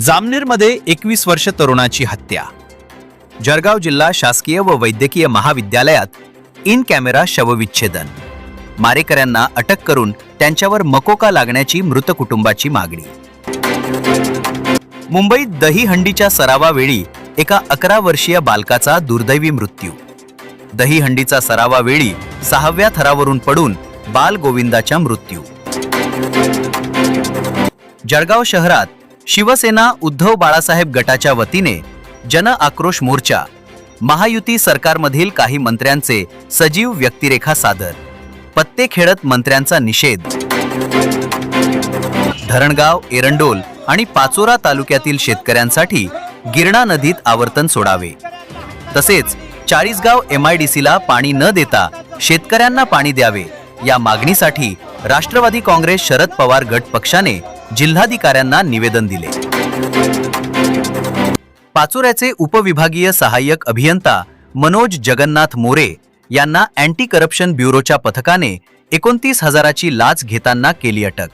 जामनेरमध्ये एकवीस वर्ष तरुणाची हत्या. जळगाव जिल्हा शासकीय व वैद्यकीय महाविद्यालयात इन कॅमेरा शवविच्छेदन. मारेकऱ्यांना अटक करून त्यांच्यावर मकोका लागण्याची मृत कुटुंबाची मागणी. मुंबईत दहीहंडीच्या सरावावेळी एका अकरा वर्षीय बालकाचा दुर्दैवी मृत्यू. दहीहंडीचा सरावावेळी सहाव्या थरावरून पडून बाल गोविंदाचा मृत्यू. जळगाव शहरात शिवसेना उद्धव बाळासाहेब गटाच्या वतीने जन आक्रोश मोर्चा महायुती सरकारमधील काही मंत्र्यांचे सजीव व्यक्तिरेखा सादर पत्ते खेळत मंत्र्यांचा निषेध. धरणगाव एरंडोल आणि पाचोरा तालुक्यातील शेतकऱ्यांसाठी गिरणा नदीत आवर्तन सोडावे. तसेच चाळीसगाव एम आयडीसीला पाणी न देता शेतकऱ्यांना पाणी द्यावे या मागणीसाठी राष्ट्रवादी काँग्रेस शरद पवार गट पक्षाने जिल्हाधिकाऱ्यांना निवेदन दिले. पाचोऱ्याचे उपविभागीय सहाय्यक अभियंता मनोज जगन्नाथ मोरे यांना अँटी करप्शन ब्युरोच्या पथकाने एकोणतीस हजाराची लाच घेताना केली अटक.